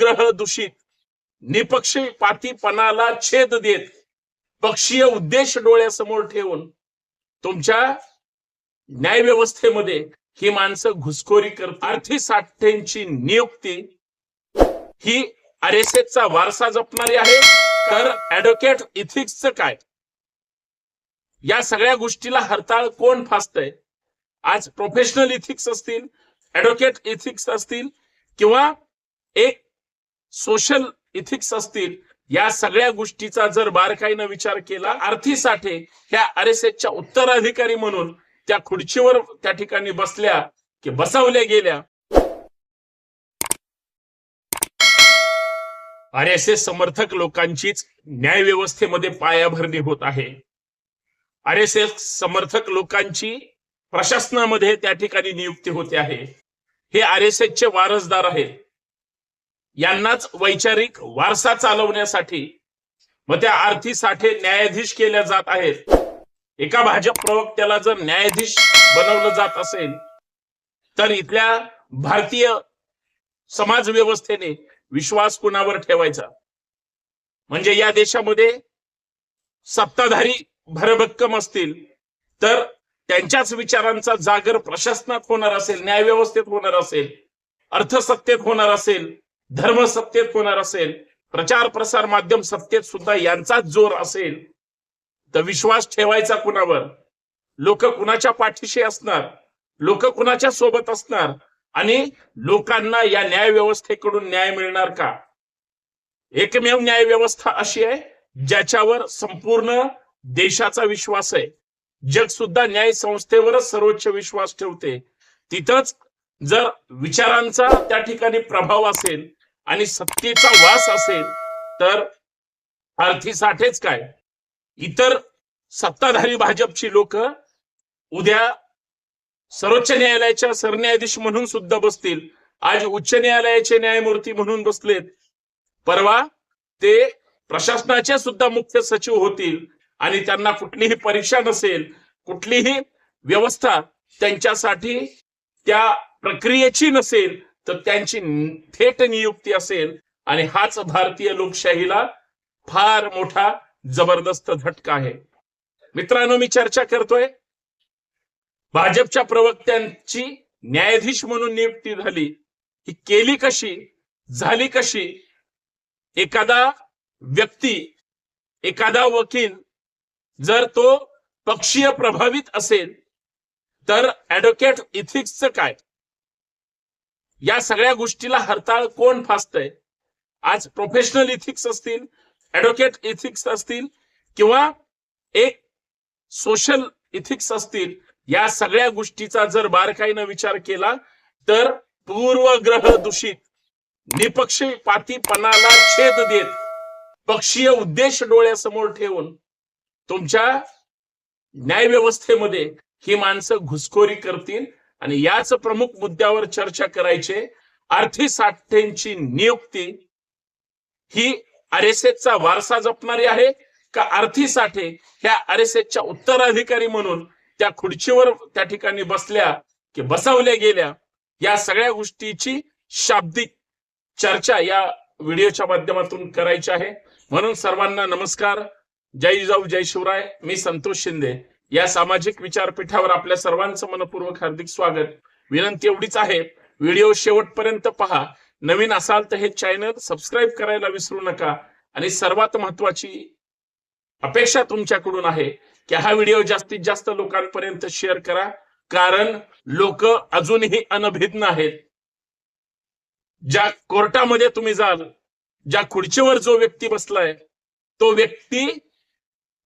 ग्रह दूषित. निपक्षपातीपणाला छेद देत. पक्षीय उद्देश डोळ्यासमोर ठेवून तुमच्या न्याय व्यवस्थेमध्ये ही माणसं घुसखोरी करत आर्थिक साठ्यांची नियुक्ती ही आर एस चा वारसा जपणारी आहे. तर ऍडव्होकेट इथिक्सचं काय? या सगळ्या गोष्टीला हरताळ कोण फासतंय? आज प्रोफेशनल इथिक्स असतील ऍडव्होकेट इथिक्स असतील किंवा एक सोशल इथिक्स असतील या सगळ्या गोष्टीचा जर बारकाईनं विचार केला आर्थी साठे ह्या आर एस च्या उत्तराधिकारी म्हणून त्या खुर्चीवर त्या ठिकाणी बसल्या की बसवल्या गेल्या. आर एस एस समर्थक लोकांचीच न्याय व्यवस्थेमध्ये पायाभरणी होत आहे. आर एस एस समर्थक लोकांची प्रशासनामध्ये त्या ठिकाणी नियुक्ती होते आहे. हे आर एस चे वारसदार आहेत. यांनाच वैचारिक वारसा चालवण्यासाठी मग त्या आर्थिक साठे न्यायाधीश केल्या जात आहेत. एका भाजप प्रवक्त्याला जर न्यायाधीश बनवलं जात असेल तर इथल्या भारतीय समाज व्यवस्थेने विश्वास कुणावर ठेवायचा? म्हणजे या देशामध्ये सत्ताधारी भरभक्कम असतील तर त्यांच्याच विचारांचा जागर प्रशासनात होणार असेल न्याय व्यवस्थेत होणार असेल अर्थसत्तेत होणार असेल धर्म सत्तेत होणार असेल प्रचार प्रसार माध्यम सत्तेत सुद्धा यांचाच जोर असेल तर विश्वास ठेवायचा कुणावर? लोक कुणाच्या पाठीशी असणार? लोक कुणाच्या सोबत असणार? आणि लोकांना या न्याय व्यवस्थेकडून न्याय मिळणार का? एकमेव न्याय व्यवस्था अशी आहे ज्याच्यावर संपूर्ण देशाचा विश्वास आहे. जग सुद्धा न्याय संस्थेवरच सर्वोच्च विश्वास ठेवते. तिथंच जर विचारांचा त्या ठिकाणी प्रभाव असेल आणि सत्तेचा वास असेल तर अर्थीसाठेच काय? इतर सत्ताधारी भाजपची लोक उद्या सर्वोच्च न्यायालयाच्या सरन्यायाधीश म्हणून सुद्धा बसतील. आज उच्च न्यायालयाचे न्यायमूर्ती म्हणून बसलेत. परवा ते प्रशासनाचे सुद्धा मुख्य सचिव होतील आणि त्यांना कुठलीही परीक्षा नसेल कुठलीही व्यवस्था त्यांच्यासाठी त्या प्रक्रियेची नसेल तर त्यांची थेट नियुक्ती असेल आणि हाच भारतीय लोकशाहीला फार मोठा जबरदस्त झटका आहे. मित्रांनो मी चर्चा करतोय. भाजपच्या प्रवक्त्यांची न्यायाधीश म्हणून नियुक्ती झाली ही केली कशी झाली कशी एखादा व्यक्ती एखादा वकील जर तो पक्षीय प्रभावित असेल तर ऍडव्होकेट इथिक्सचं काय? या सगळ्या गोष्टीला हरताळ कोण फासतंय? आज प्रोफेशनल इथिक्स असतील ऍडव्होकेट इथिक्स असतील किंवा एक सोशल इथिक्स असतील या सगळ्या गोष्टीचा जर बारकाईनं विचार केला तर पूर्वग्रह दूषित निपक्षपातीपणाला छेद देत पक्षीय उद्देश डोळ्यासमोर ठेवून तुमच्या न्याय व्यवस्थेमध्ये ही माणसं घुसखोरी करतील आणि याच प्रमुख मुद्द्यावर चर्चा करायचे आर्थिक साठ्यांची नियुक्ती ही आर एस वारसा जपणारी आहे का आर्थिक साठे ह्या आर एस उत्तराधिकारी म्हणून त्या खुर्चीवर त्या ठिकाणी बसल्या की बसवल्या गेल्या? या सगळ्या गोष्टीची शाब्दिक चर्चा या व्हिडिओच्या माध्यमातून करायची आहे. म्हणून सर्वांना नमस्कार. जय जिजाऊ जय शिवराय. मी संतोष शिंदे. या सामाजिक विचारपीठावर आपल्या सर्वांचं मनपूर्वक हार्दिक स्वागत. विनंती एवढीच आहे व्हिडिओ शेवटपर्यंत पहा. नवीन असाल तर हे चॅनल सबस्क्राईब करायला विसरू नका. आणि सर्वात महत्वाची अपेक्षा तुमच्याकडून आहे की हा व्हिडिओ जास्तीत जास्त लोकांपर्यंत शेअर करा. कारण लोक अजूनही अनभिज्ञ आहेत. ज्या कोर्टामध्ये तुम्ही जाल ज्या खुर्चीवर जो व्यक्ती बसलाय तो व्यक्ती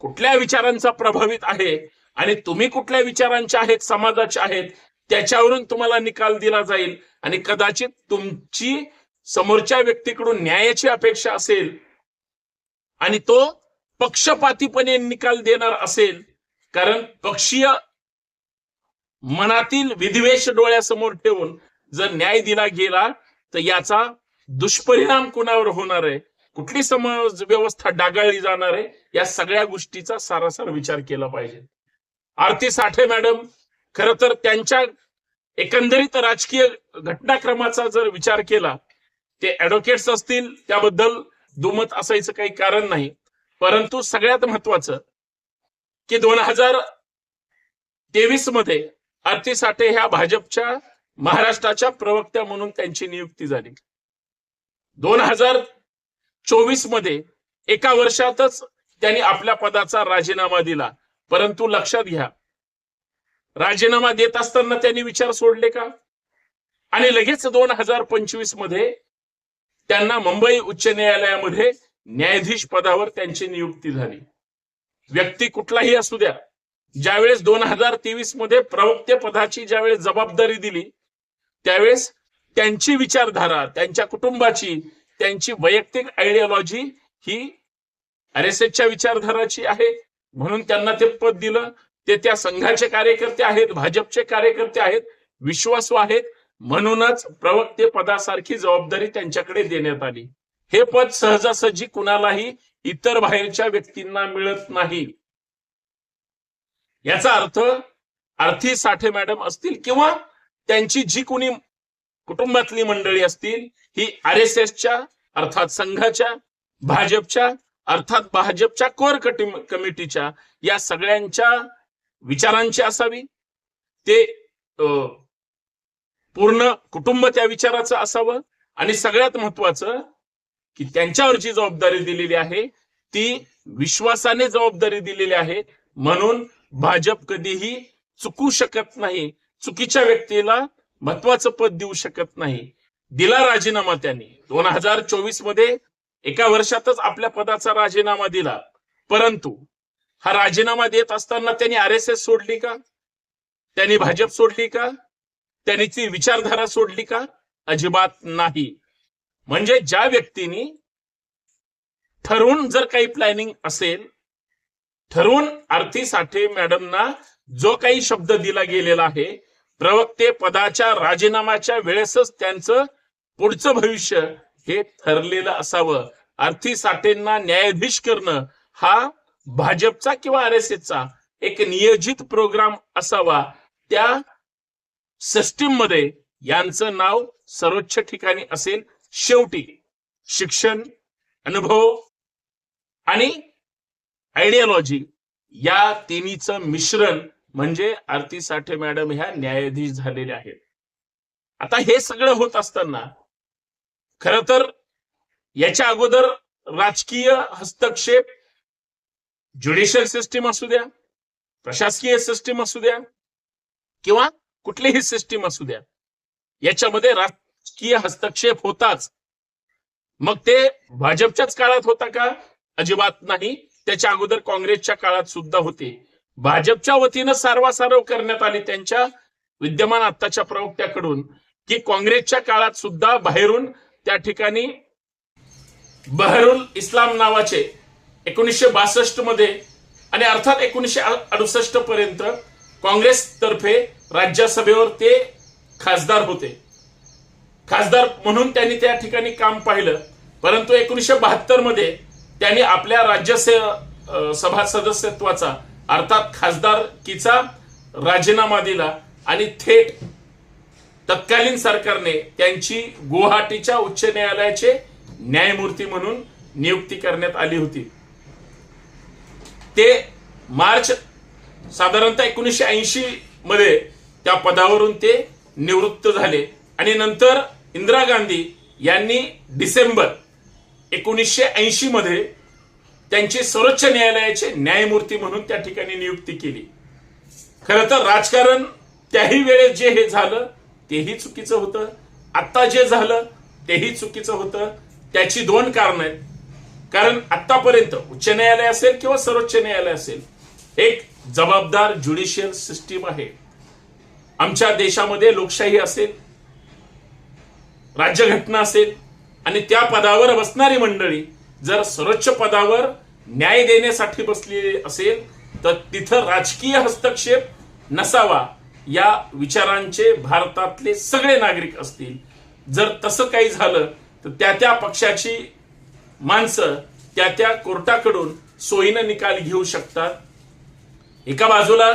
कुठल्या विचारांचा प्रभावित आहे आणि तुम्ही कुठल्या विचारांचे आहेत समाजाचे आहेत त्याच्यावरून तुम्हाला निकाल दिला जाईल. आणि कदाचित तुमची समोरच्या व्यक्तीकडून न्यायाची अपेक्षा असेल आणि तो पक्षपातीपणे निकाल देणार असेल. कारण पक्षीय मनातील विद्वेष डोळ्यासमोर ठेवून जर न्याय दिला गेला तर याचा दुष्परिणाम कुणावर होणार आहे? कुठली समाज व्यवस्था डागाळली जाणार आहे या सगळ्या गोष्टीचा सारासार विचार केला पाहिजे. आरती साठे मॅडम खर तर त्यांच्या एकंदरीत राजकीय घटनाक्रमाचा जर विचार केला ते ऍडव्होकेट्स असतील त्याबद्दल दुमत असायचं काही कारण नाही. परंतु सगळ्यात महत्वाचं की दोन हजार तेवीसमध्ये आरती साठे ह्या भाजपच्या महाराष्ट्राच्या प्रवक्त्या म्हणून त्यांची नियुक्ती झाली. दोन हजार चोवीसमध्ये एका वर्षातच त्यांनी आपल्या पदाचा राजीनामा दिला. परंतु लक्षात घ्या राजीनामा देत असताना त्यांनी विचार सोडले का? आणि लगेच दोन हजार पंचवीसमध्ये त्यांना मुंबई उच्च न्यायालयामध्ये न्यायाधीश पदावर त्यांची नियुक्ती झाली. व्यक्ती कुठलाही असू द्या ज्यावेळेस दोन हजार तेवीसमध्ये प्रवक्ते पदाची ज्यावेळेस जबाबदारी दिली त्यावेळेस त्यांची विचारधारा त्यांच्या कुटुंबाची त्यांची वैयक्तिक आयडिओलॉजी ही आर एस एसच्या विचारधाराची आहे. म्हणून त्यांना ते पद दिलं. ते त्या संघाचे कार्यकर्ते आहेत भाजपचे कार्यकर्ते आहेत विश्वासू आहेत. म्हणूनच प्रवक्ते पदासारखी जबाबदारी त्यांच्याकडे देण्यात आली. हे पद सहजासहजी कुणालाही इतर बाहेरच्या व्यक्तींना मिळत नाही. याचा अर्थ आर्थी साठे मॅडम असतील किंवा त्यांची जी कोणी कुटुंबातली मंडळी असतील ही आर एस एसच्या अर्थात संघाच्या भाजपच्या अर्थात भाजपच्या कोर कटी- कमिटीच्या या सगळ्यांच्या विचारांची असावी. ते अं, पूर्ण कुटुंब त्या विचाराचं असावं. आणि सगळ्यात महत्वाचं की त्यांच्यावर जी जबाबदारी दिलेली आहे ती विश्वासाने जबाबदारी दिलेली आहे. म्हणून भाजप कधीही चुकू शकत नाही. चुकीच्या व्यक्तीला महत्वाचं पद देऊ शकत नाही. दिला राजीनामा त्यांनी. दोन हजार चोवीसमध्ये एका वर्षातच आपल्या पदाचा राजीनामा दिला. परंतु हा राजीनामा देत असताना त्यांनी आर एस एस सोडली का? त्यांनी भाजप सोडली का? त्यांनी ती विचारधारा सोडली का? अजिबात नाही. म्हणजे ज्या व्यक्तीनी ठरवून जर काही प्लॅनिंग असेल ठरवून आरती साठे मॅडमना जो काही शब्द दिला गेलेला आहे प्रवक्ते पदाच्या राजीनाम्याच्या वेळेसच त्यांचं पुढचं भविष्य हे ठरलेलं असावं. अर्थी साठेंना न्यायाधीश करणं हा भाजपचा किंवा आर एस एसचा एक नियोजित प्रोग्राम असावा. त्या सिस्टीममध्ये यांचं नाव सर्वोच्च ठिकाणी असेल शेवटी शिक्षण अनुभव आणि आयडियोलॉजी या तिन्हीचं मिश्रण म्हणजे आरती साठे मॅडम ह्या न्यायाधीश झालेल्या आहेत. आता हे सगळं होत असताना खर तर याच्या अगोदर राजकीय हस्तक्षेप ज्युडिशियल सिस्टीम असू द्या प्रशासकीय सिस्टीम असू द्या किंवा कुठलीही सिस्टीम असू द्या याच्यामध्ये राजकीय हस्तक्षेप होताच. मग ते भाजपच्याच काळात होता का? अजिबात नाही. त्याच्या अगोदर काँग्रेसच्या काळात सुद्धा होते. भाजपच्या वतीनं सारवासारव करण्यात आली त्यांच्या विद्यमान आत्ताच्या प्रवक्त्याकडून की काँग्रेसच्या काळात सुद्धा बाहेरून त्या ठिकाणी बहरुल इस्लाम नावाचे एकोणीसशे बासष्टमध्ये आणि अर्थात एकोणीसशे अडुसष्ट पर्यंत काँग्रेसतर्फे राज्यसभेवर ते खासदार होते. खासदार म्हणून त्यांनी त्या ठिकाणी काम पाहिलं परंतु एकोणीसशे बहात्तरमध्ये त्यांनी आपल्या राज्यसे सभा सदस्यत्वाचा अर्थात खासदारकीचा राजीनामा दिला आणि थेट तत्कालीन सरकारने त्यांची गुवाहाटीच्या उच्च न्यायालयाचे न्यायमूर्ती म्हणून नियुक्ती करण्यात आली होती. ते मार्च साधारणतः एकोणीसशे ऐंशी मध्ये त्या पदावरून ते निवृत्त झाले. आणि नंतर इंदिरा गांधी यांनी डिसेंबर एकोणीसशे ऐंशी मध्ये त्यांची सर्वोच्च न्यायालयाचे न्यायमूर्ती म्हणून त्या ठिकाणी नियुक्ती केली. खरं तर राजकारण त्याही वेळेस जे हे झालं तेही चुकीचं होतं. आत्ता जे झालं तेही चुकीचं होतं. त्याची दोन कारण आहेत. कारण आतापर्यंत उच्च न्यायालय असेल किंवा सर्वोच्च न्यायालय असेल एक जबाबदार ज्युडिशियल सिस्टीम आहे. आमच्या देशामध्ये लोकशाही असेल राज्यघटना असेल आणि त्या पदावर बसणारी मंडळी जर सर्वोच्च पदावर न्याय देण्यासाठी बसलेली असेल तर तिथं राजकीय हस्तक्षेप नसावा या विचारांचे भारतातले सगळे नागरिक असतील. जर तसं काही झालं तर त्या त्या पक्षाची माणसं त्या त्या कोर्टाकडून सोयीनं निकाल घेऊ शकतात. एका बाजूला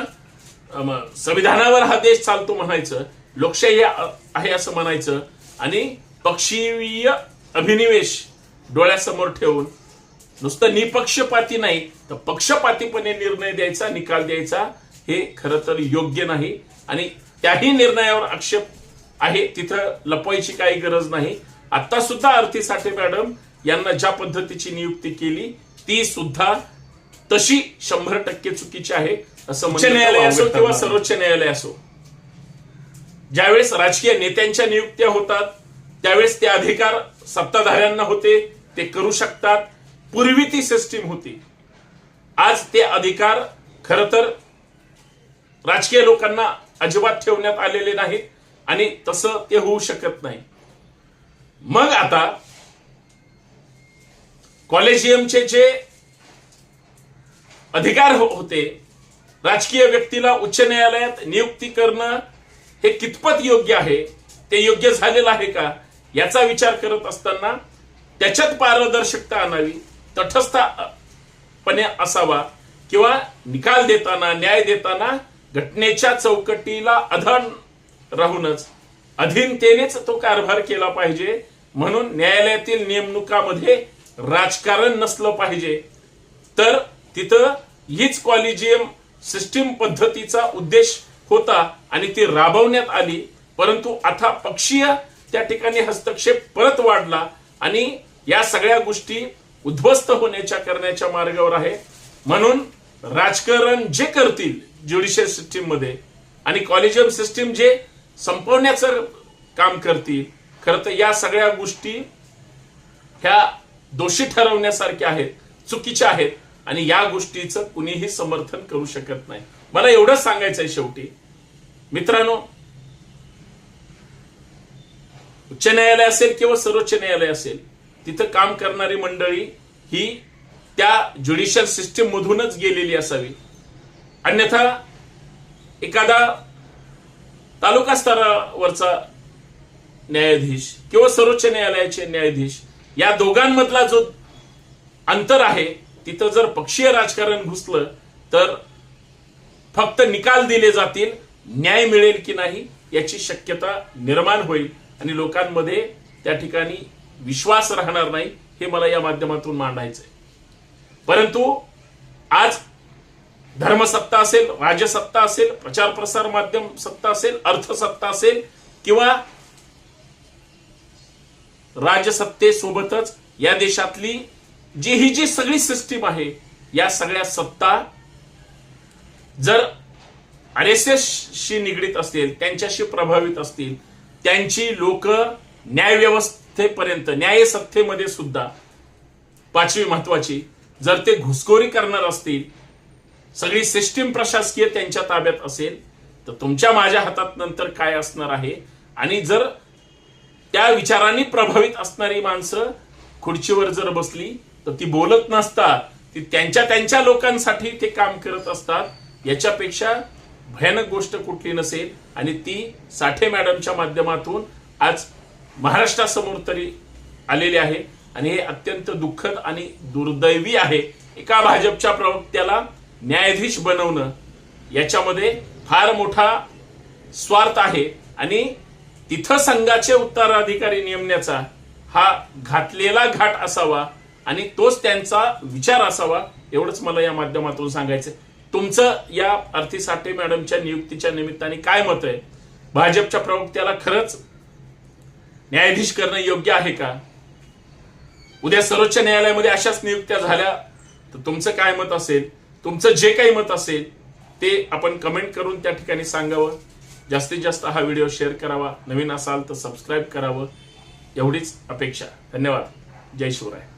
संविधानावर हा देश चालतो म्हणायचं लोकशाही आहे असं म्हणायचं आणि पक्षीय अभिनिवेश डोळ्यासमोर ठेवून. नुसतं निपक्षपाती नाही तर पक्षपातीपणे निर्णय द्यायचा निकाल द्यायचा हे खरं तर योग्य नाही. आणि त्याही निर्णयावर आक्षेप आहे तिथं लपवायची काही गरज नाही. आता सुद्धा आरती साठे मॅडम यांना ज्या पद्धतीची नियुक्ती केली ती सुद्धा तशी शंभर टक्के चुकीची आहे असं उच्च न्यायालय असो किंवा सर्वोच्च न्यायालय असो. ज्यावेळेस राजकीय नेत्यांच्या नियुक्त्या होतात त्यावेळेस ते अधिकार सत्ताधाऱ्यांना होते ते करू शकतात. पूर्वी ती सिस्टीम होती. आज ते अधिकार खर तर राजकीय लोकांना अजिबात ठेवण्यात आलेले नाहीत आणि तसं ते होऊ शकत नाही. मग आता कॉलेजियमचे जे अधिकार हो- होते राजकीय व्यक्तीला उच्च न्यायालयात नियुक्ती करणं हे कितपत योग्य आहे? ते योग्य झालेलं आहे का? याचा विचार करत असताना त्याच्यात पारदर्शकता आणावी तटस्थपणे असावा किंवा निकाल देताना न्याय देताना घटनेच्या चौकटीला अधन राहूनच अधीनतेनेच तो कारभार केला पाहिजे. म्हणून न्यायालयातील नेमणुकामध्ये राजकारण नसलं पाहिजे. तर तिथं हीच कॉलेजियम सिस्टीम पद्धतीचा उद्देश होता आणि ती राबवण्यात आली. परंतु आता पक्षीय त्या ठिकाणी हस्तक्षेप परत वाढला आणि या सगळ्या गोष्टी उद्ध्वस्त होण्याच्या करण्याच्या मार्गावर आहे. म्हणून राजकारण जे करतील ज्युडिशियल सिस्टीममध्ये आणि कॉलेजियम सिस्टीम जे संपवण्याचं काम करतील खरं तर या सगळ्या गोष्टी ह्या दोषी ठरवण्यासारख्या आहेत चुकीच्या आहेत आणि या गोष्टीचं कुणीही समर्थन करू शकत नाही. मला एवढंच सांगायचंय शेवटी. मित्रांनो उच्च न्यायालय असेल किंवा सर्वोच्च न्यायालय असेल तिथं काम करणारी मंडळी ही त्या ज्युडिशियल सिस्टीम मधूनच गेलेली असावी. अन्यथा एखादा तालुका स्तरावरचा न्यायाधीश किंवा सर्वोच्च न्यायालयाचे न्यायाधीश या दोघांमधला जो अंतर आहे तिथं जर पक्षीय राजकारण घुसलं तर फक्त निकाल दिले जातील न्याय मिळेल की नाही याची शक्यता निर्माण होईल आणि लोकांमध्ये त्या ठिकाणी विश्वास राहणार नाही हे मला या माध्यमातून मांडायचंय. परंतु आज धर्मसत्ता असेल राजसत्ता असेल प्रचार प्रसार माध्यम सत्ता असेल अर्थसत्ता असेल किंवा राजसत्तेसोबतच या देशातली जी ही जी सगळी सिस्टीम आहे या सगळ्या सत्ता जर आर एस एस शी निगडीत असतील त्यांच्याशी प्रभावित असतील त्यांची लोक न्यायव्यवस्थेपर्यंत न्यायसत्तेमध्ये सुद्धा पाचवी महत्वाची जर ते घुसखोरी करणार असतील सगळी सिस्टीम प्रशासकीय त्यांच्या ताब्यात असेल तर तुमच्या माझ्या हातात नंतर काय असणार आहे? आणि जर त्या विचारांनी प्रभावित असणारी माणसं खुर्चीवर जर बसली तर ती बोलत नसतात ती त्यांच्या त्यांच्या लोकांसाठी ते काम करत असतात याच्यापेक्षा भयानक गोष्ट कुठली नसेल? आणि ती साठे मॅडमच्या माध्यमातून आज महाराष्ट्रासमोर तरी आलेले आहे आणि हे अत्यंत दुःखद आणि दुर्दैवी आहे. एका भाजपच्या प्रवक्त्याला न्यायाधीश बनवणं याच्यामध्ये फार मोठा स्वार्थ आहे आणि तिथं संघाचे उत्तराधिकारी नेमण्याचा हा घातलेला घाट असावा आणि तोच त्यांचा विचार असावा एवढंच मला या माध्यमातून सांगायचं तुमचं या अर्थी साठे मॅडमच्या नियुक्तीच्या निमित्ताने काय मत आहे? भाजपच्या प्रवक्त्याला खरंच न्यायाधीश करणं योग्य आहे का? उद्या सर्वोच्च न्यायालयामध्ये अशाच नियुक्त्या झाल्या तर तुमचं काय मत असेल? तुमचं जे काही मत असेल ते आपण कमेंट करून त्या ठिकाणी सांगावं. जास्तीत जास्त हा व्हिडिओ शेअर करावा. नवीन असाल तर सबस्क्राईब करावं. एवढीच अपेक्षा. धन्यवाद. जय शिवराय.